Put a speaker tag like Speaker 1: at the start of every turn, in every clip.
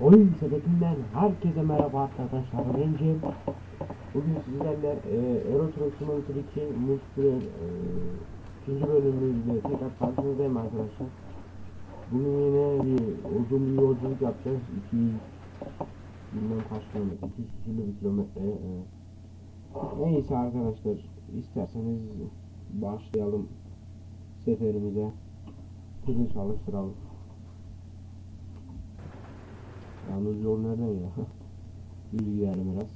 Speaker 1: Oyun sepetinden herkese merhaba arkadaşlar. Ben Cem. Bugün sizlerle e, Euro Simulator 2 Multiplayer e, bölümümüzde tekrar karşınızdayım arkadaşlar. Bugün yine bir uzun bir yolculuk yapacağız. 200 bilmem kaç kilometre, 200 küsürlü bir kilometre. E, neyse arkadaşlar, isterseniz başlayalım seferimize. Hızlı çalıştıralım. Yalnız yol nereden ya? Düz gidelim biraz.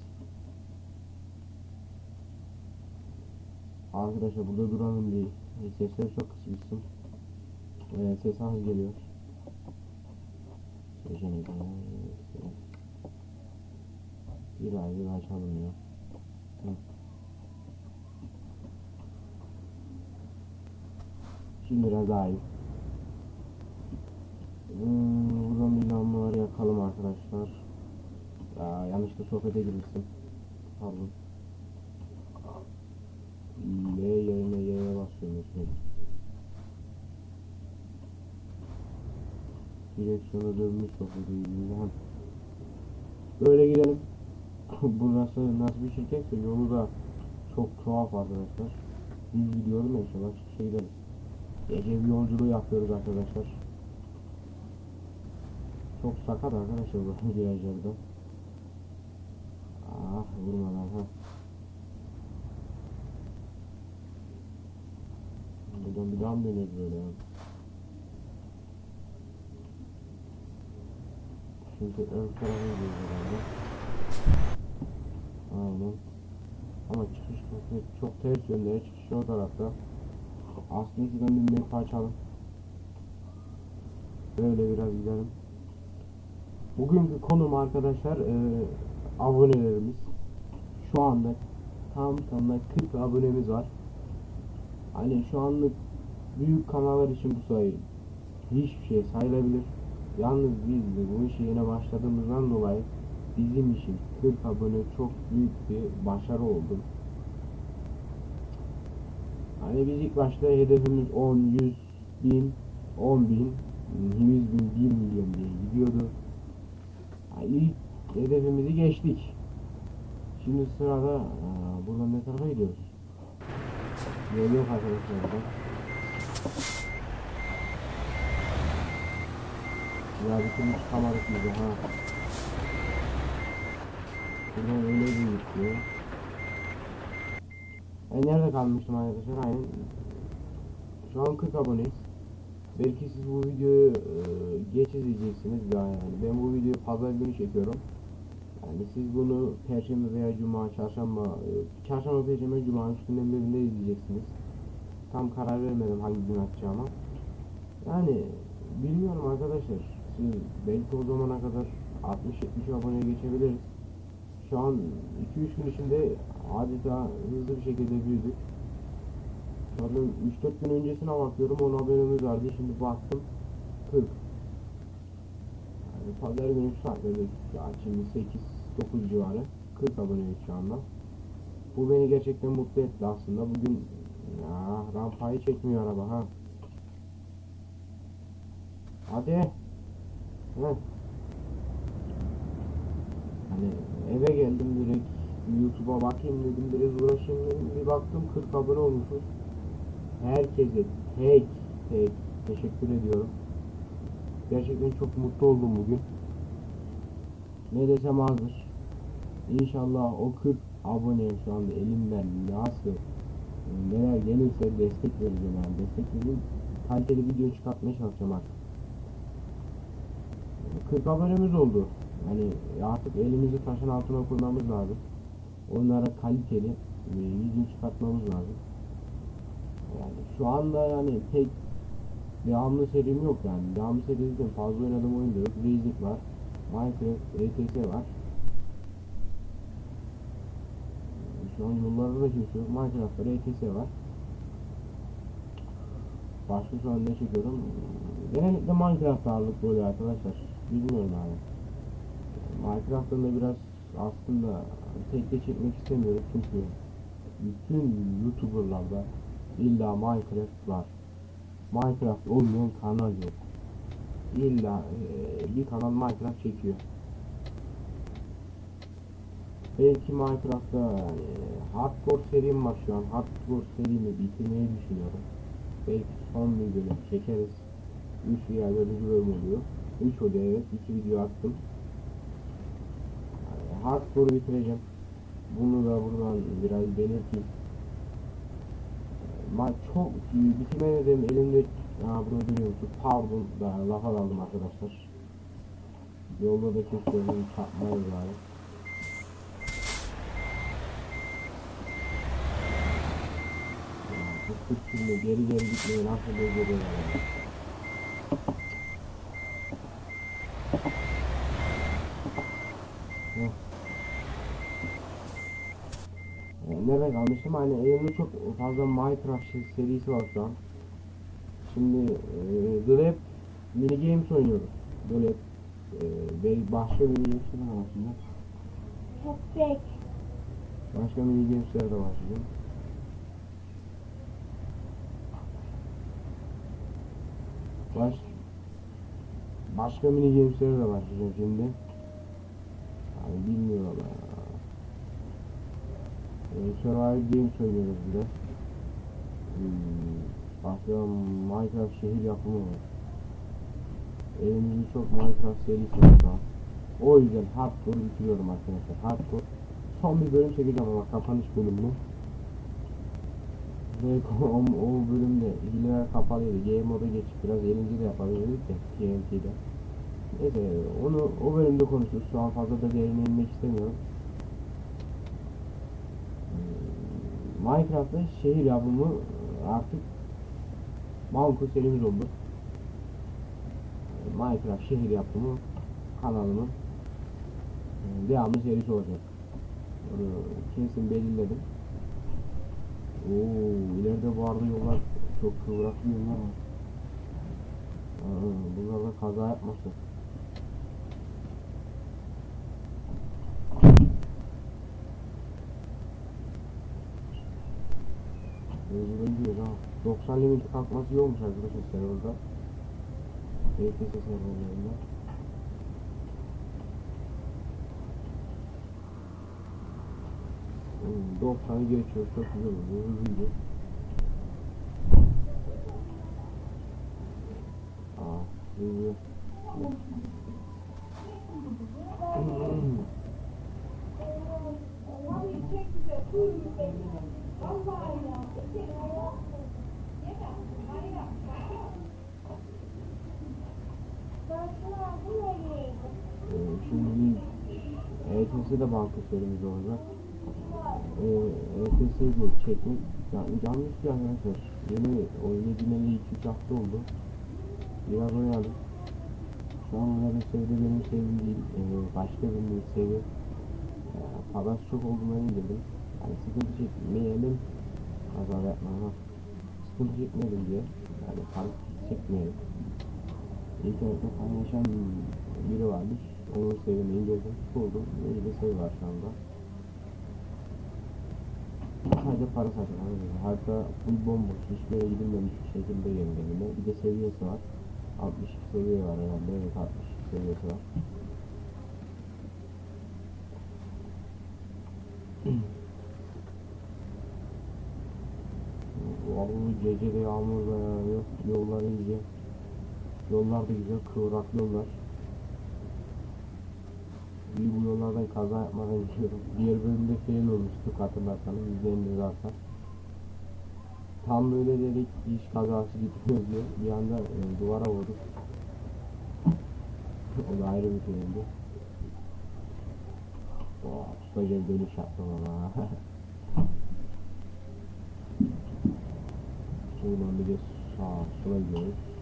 Speaker 1: Arkadaşlar burada duralım diye. Sesler çok kısmışsın. Ee, ses az geliyor. Bir ay bir açalım ya. Şimdi biraz daha iyi. Hmm, buradan bir yakalım arkadaşlar. Ya, yanlışlıkla sohbete girmişsin. Pardon. L yerine Y'ye basıyorum sürekli. Direksiyona dönmüş sohbete girmişsin. Böyle gidelim. Bu nasıl, bir şirketse yolu da çok tuhaf arkadaşlar. Düz gidiyorum ya inşallah çıkışa. Gece bir yolculuğu yapıyoruz arkadaşlar. Çok sakat arkadaşlar bu virajlarda. Ah vurmadan ha. Buradan bir daha mı dönüyoruz böyle ya? Çünkü ön tarafa gidiyoruz herhalde. Aynen. Ama çıkış çok, çok ters yönde. Çıkış o tarafta. Aslında şuradan bir map açalım. Böyle biraz gidelim. Bugünkü konum arkadaşlar e, abonelerimiz. Şu anda tam tamına 40 abonemiz var. Hani şu anlık büyük kanallar için bu sayı hiçbir şey sayılabilir. Yalnız biz de bu işe yeni başladığımızdan dolayı bizim için 40 abone çok büyük bir başarı oldu. Hani biz ilk başta hedefimiz 10, 100 bin, 10 bin, 100 bin, 1 milyon diye gidiyordu. Yani ilk hedefimizi geçtik. Şimdi sırada aa, buradan ne tarafa gidiyoruz? Yol yok arkadaşlar. Ya bir türlü çıkamadık biz de ha. Buradan öyle bir gidiyor. E nerede kalmıştım arkadaşlar? Aynen. Şu an 40 aboneyiz. Belki siz bu videoyu e, geç izleyeceksiniz yani. Ben bu videoyu pazar günü çekiyorum. Yani siz bunu perşembe veya cuma, çarşamba, e, çarşamba, perşembe, cuma üç günden birinde izleyeceksiniz. Tam karar vermedim hangi gün atacağıma. Yani bilmiyorum arkadaşlar. Siz belki o zamana kadar 60-70 aboneye geçebiliriz. Şu an 2-3 gün içinde adeta hızlı bir şekilde büyüdük. Anda 3-4 gün öncesine bakıyorum 10 abonemiz vardı. Şimdi baktım 40 yani pazar günü şu saatlerde saat şimdi 8-9 civarı 40 aboneyiz şu anda. Bu beni gerçekten mutlu etti aslında. Bugün ya rampayı çekmiyor araba ha. Hadi. Heh. Hani eve geldim direkt YouTube'a bakayım dedim biraz uğraşayım dedim. Bir baktım 40 abone olmuşuz herkese tek tek teşekkür ediyorum. Gerçekten çok mutlu oldum bugün. Ne desem azdır. İnşallah o 40 abone şu anda elimden nasıl neler gelirse destek vereceğim yani destek vereyim. Kaliteli video çıkartmaya çalışacağım artık. 40 abonemiz oldu. Yani artık elimizi taşın altına koymamız lazım. Onlara kaliteli e, video çıkartmamız lazım. Yani şu anda yani tek devamlı serim yok yani. Devamlı seriden fazla oynadığım oyun yok. Basic var. Minecraft, ETS var. Şu an yollarda da kimse yok. Minecraft var, ETS var. Başka şu an ne çekiyorum? Genellikle Minecraft ağırlıklı oluyor arkadaşlar. Bilmiyorum abi. Minecraft'ın da biraz aslında tek de çekmek istemiyorum çünkü bütün YouTuber'larda İlla Minecraft var. Minecraft olmayan kanal yok. illa e, bir kanal Minecraft çekiyor. Belki Minecraft'ta yani hardcore serim var şu an. Hardcore serimi bitirmeyi düşünüyorum. Belki son bir bölüm çekeriz. 3 veya 4. bölüm oluyor. 3 oluyor evet. 2 video attım. Yani hardcore bitireceğim. Bunu da buradan biraz belirteyim. Ma çok bitirmedim elimde Aa burada görüyorsun. Pardon da lafa daldım arkadaşlar. Yolda da kesiyorum çarpmayız bari. Bu geri geri gitmeyi nasıl beceriyorlar. Heh. Nerede kalmıştım? Hani elimde çok fazla Minecraft serisi var şu an. Şimdi e, Gleb mini games oynuyoruz. Gleb e, başka mini games'ler de var şimdi.
Speaker 2: Köpek.
Speaker 1: Başka mini games'ler de var şimdi. Baş, başka mini games'lere de başlayacağım şimdi. Yani bilmiyorum ya. E, Survival Games oynuyoruz biraz. Hmm, Minecraft şehir yapımı var. Elimizde çok Minecraft serisi var şu an. O yüzden hardcore bitiriyorum arkadaşlar. Hardcore son bir bölüm çekeceğim ama kapanış bölümünü. Ve o, o bölümde hileler kapalıydı. Game moda geçip biraz eğlenceli yapalım dedik de TNT'de. Neyse onu o bölümde konuşuruz. Şu an fazla da derine inmek istemiyorum. Minecraft'ta şehir yapımı artık Manko serimiz oldu. Minecraft şehir yapımı kanalımın e, devamlı serisi olacak. Kesin belirledim. Oo, ileride bu arada yollar çok kıvraklı yollar var. Aa, bunlarda kaza yapmasın. Hızlı gidiyoruz ha. 90 limit kalkması iyi olmuş arkadaşlar serverda. ETS serverlarında. Hmm, 90'ı geçiyor çok güzel oluyor hızlı gidiyor. Aa hızlı. Ee, şimdi ETS'de banka serimiz olacak. Ee, ETS'yi de çekmek yani canlı istiyor arkadaşlar. Yeni oyunu dinleli 2-3 hafta oldu. Biraz oynadım. Şu an oynadığım seviye benim sevim değil. Ee, başka bir seviye. Ee, parası çok olduğundan indirdim. Yani sıkıntı çekmeyelim. Kaza yapmama. Sıkıntı çekmeyelim diye. Yani parası çekmeyelim. İnternette paylaşan biri varmış. Onun sevini indirdim. Buldum. İyi bir sevi var şu anda. Sadece para saçmaları. Hatta full bomboş. Hiçbir yere gidilmemiş bir şekilde yenileniyor. Bir de seviyesi var. 62 seviye var herhalde. Evet 62 seviyesi var. Vallahi gece de yağmur da yağıyor. Yollar iyice. Yollar da güzel. Kıvraklı yollar. İyi bu yollardan kaza yapmadan gidiyorum. Diğer bölümde fail olmuştuk hatırlarsanız izleyeniniz varsa. Tam böyle dedik iş kazası gitmiyor diye bir anda e, duvara vurduk. o da ayrı bir filmdi. Oh, bir dönüş yaptım ama. Şuradan bir de sağa sola gidiyoruz.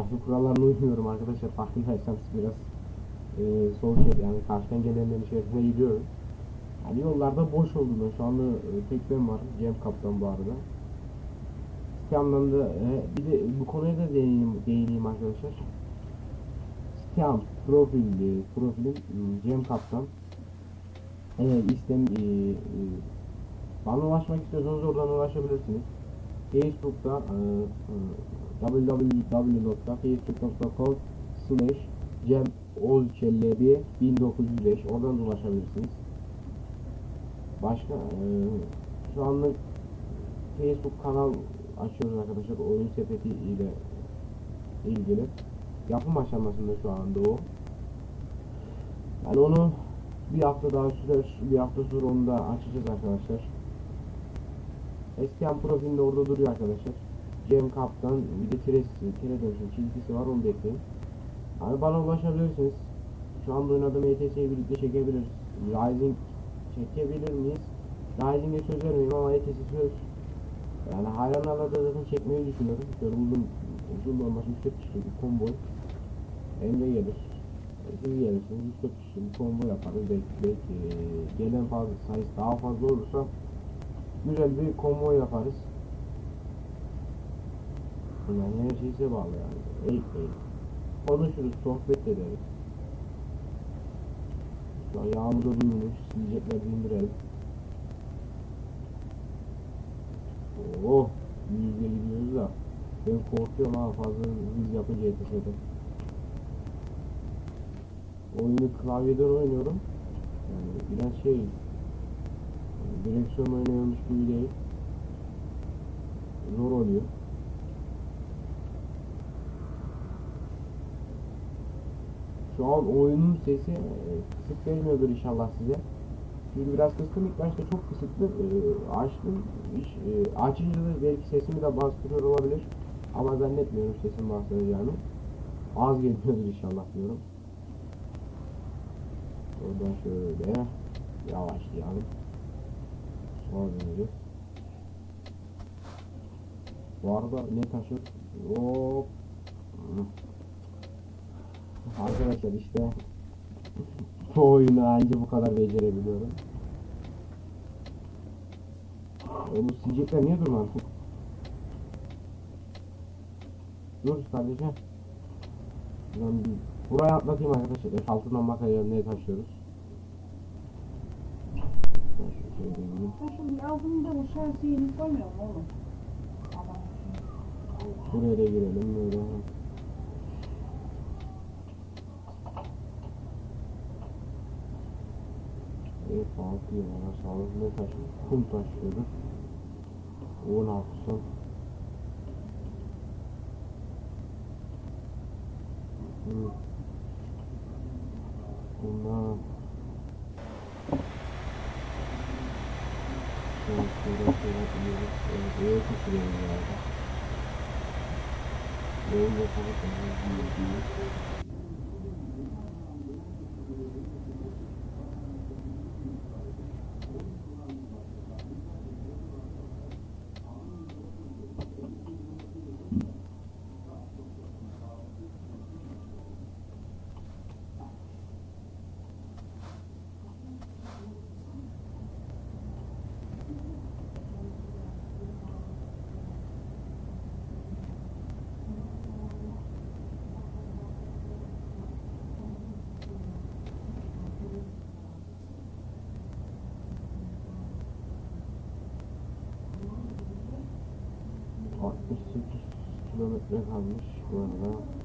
Speaker 1: Trafik kurallarına uymuyorum arkadaşlar farkındaysanız biraz e, sol şerit yani karşıdan gelenlerin şeridine gidiyorum. Yani yollarda boş olduğunda şu anda e, tek ben var Cem Kaptan bu arada. Bir yandan da e, bir de bu konuya da değineyim, değineyim arkadaşlar. Steam profil, e, profilim m, Cem Kaptan. Eğer istem e, e, bana ulaşmak istiyorsanız oradan ulaşabilirsiniz. Facebook'ta e, e, www.facebook.com slash Cem Ozçelebi 1905 oradan da ulaşabilirsiniz. Başka e, şu anlık Facebook kanal açıyoruz arkadaşlar oyun sepeti ile ilgili. Yapım aşamasında şu anda o. Yani onu bir hafta daha sürer, bir hafta sonra onu da açacağız arkadaşlar. STM profilinde orada duruyor arkadaşlar. Cem Kaptan bir de tiresi, tire dönüşüm çizgisi var onu bekleyin. Hani bana ulaşabilirsiniz. Şu anda oynadığım ETS'yi birlikte çekebiliriz. Rising çekebilir miyiz? Rising'e söz vermeyeyim ama ETS söz. Yani hayranlarla da zaten çekmeyi düşünüyorum. Şöyle uzun, uzun olması 3-4 kişilik bir konvoy. Emre gelir. Siz gelirsiniz 3-4 kişilik bir konvoy yaparız. Belki, belki gelen fazla sayısı daha fazla olursa güzel bir konvoy yaparız. Yani her şey size bağlı yani. Eğit eğit. Konuşuruz, sohbet ederiz. An yağmur da durmuş, silecekler indirelim. Oh, yüzde gidiyoruz da. Ben korkuyorum ha fazla hız yapınca ETS'de. Oyunu klavyeden oynuyorum. Yani biraz şey, direksiyon oynuyormuş gibi değil. Zor oluyor. Şu an oyunun sesi e, kısık gelmiyordur inşallah size. Çünkü biraz kıstım ilk başta çok kısıktı. E, açtım. İş, e, açınca da belki sesimi de bastırıyor olabilir. Ama zannetmiyorum sesim bastıracağını. Az geliyordur inşallah diyorum. Oradan şöyle yavaşlayalım. Sonra döneceğiz. Bu arada ne taşır? Hop. Arkadaşlar işte bu oyunu anca bu kadar becerebiliyorum. Oğlum silecekler niye durmadı? Dur kardeşim. Ben buraya atlatayım arkadaşlar. F6'dan bakacağım neye taşıyoruz. Ben şu
Speaker 2: Ben şimdi altında bu şarkı yeni koymuyorum oğlum. Adam.
Speaker 1: Buraya da girelim böyle. Evet, altı yıllara sağlık ne taşıyoruz? Kum taşıyoruz. 16 son. Hı. Bunlar Şöyle şöyle şöyle gidiyoruz. Evet, evet taşıyoruz galiba. Yol yapalım. Gidiyoruz. Altmış sekiz kilometre kalmış bu arada.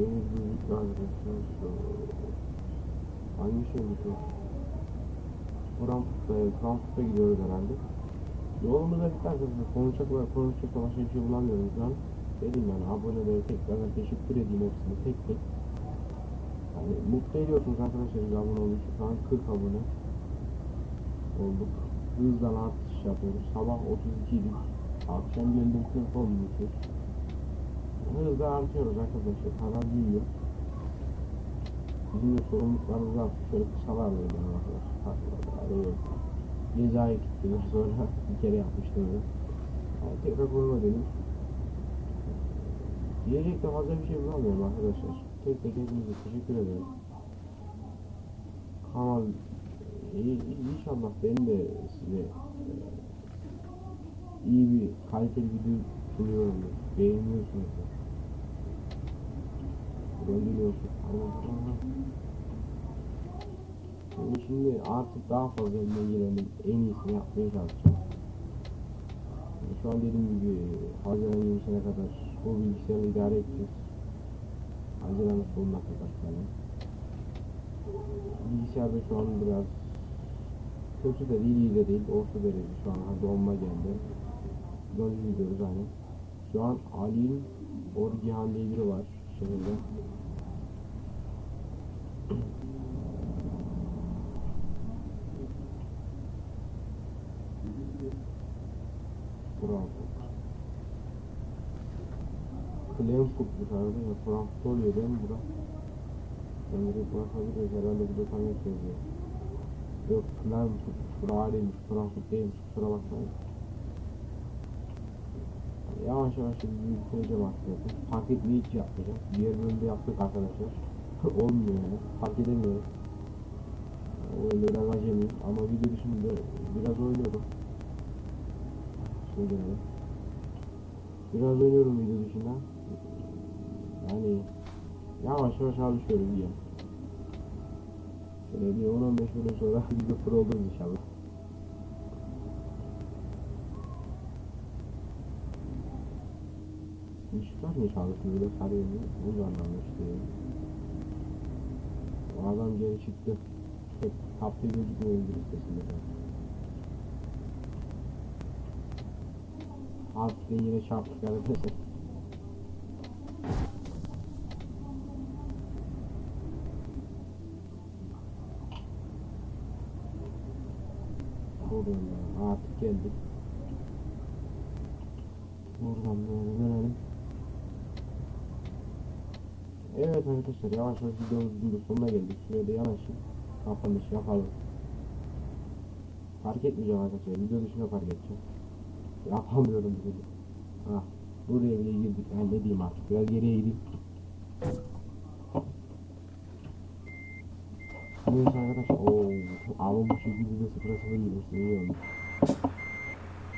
Speaker 1: Şehir büyük arkadaşlar şu hangi şehirmiş o? Frankfurt'ta, evet, Frankfurt'a gidiyoruz herhalde. Bitti arkadaşlar. Konuşacak konuşacak bir şey bulamıyorum şu an. Dedim yani abonelere tekrardan teşekkür edeyim hepsine tek tek. Yani mutlu ediyorsunuz arkadaşlar abone olmuş. Şu an 40 abone olduk. Hızla artış yapıyoruz. Sabah 32 idik. Akşam geldim 40 olmuşuz. Hızla artıyoruz arkadaşlar. Kanal büyüyor. Bizim de sorumluluklarımız artık şöyle kısalar yani arkadaşlar. Cezayı gittiler sonra bir kere yapmıştım öyle. Yani tekrar koyma dedim. Diyecek de fazla bir şey bulamıyorum arkadaşlar. Tek tek hepinize teşekkür ederim. Kanal iyi- inşallah ben de size e, iyi bir kaliteli video sunuyorumdur. Beğeniyorsunuzdur. Yani şimdi artık daha fazla elimden gelenin en iyisini yapmaya çalışacağım. Yani şu an dediğim gibi Haziran 20'sine kadar bu bilgisayarı idare edeceğiz. Haziran'ın sonuna kadar falan. Bilgisayarda şu an biraz kötü de değil, iyi de değil, orta derece şu an donma geldi. Gördüğünüz gidiyoruz aynı. Şu an Ali'nin Orgihan diye biri var şehirde. Frankfurt. Frankfurt'muş arkadaşlar. Frankfurt oluyor değil mi bura? Ben direkt bakabiliriz. Herhalde burada tam yok yazıyor. Yok Frankfurt. Frankfurt Frankfurt değilmiş. Kusura bakmayın. Yavaş yavaş büyüteceğim aslında. Fark etmeyi hiç yapmayacağım. Diğer bölümde yaptık arkadaşlar. Olmuyor yani. Fark edemiyorum. Öyle biraz acemiyim ama video dışında biraz oynuyorum. Şimdi. Biraz oynuyorum video dışında. Yani yavaş yavaş alışıyorum diye. Böyle bir 10-15 bölüm sonra video pro oluruz inşallah. Işıklar niye çalışmıyor böyle sarıyor mu? Da anlamış değilim. O adam geri çıktı. Tek tapta gözükmüyor bir listesinde. Hafiften yine çarptık arkadaşlar. Artık geldik. Buradan böyle dönelim. Evet arkadaşlar yavaş yavaş videomuzun da sonuna geldik. Şuraya da yanaşıp kapanış yapalım. Fark etmeyeceğim arkadaşlar. Video dışında fark edeceğim. Yapamıyorum bir de. Ha, buraya bile girdik. Ha, ne diyeyim artık. Biraz geriye gideyim. Neyse arkadaşlar. Ooo. Ama bu şekilde de sıfıra sıfır girmişsin. İyi olmuş.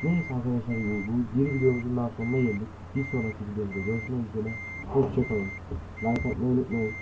Speaker 1: Neyse arkadaşlar bu bir videomuzun daha sonuna geldik. Bir sonraki videomuzda görüşmek üzere. Hoşçakalın. Like atmayı unutmayın.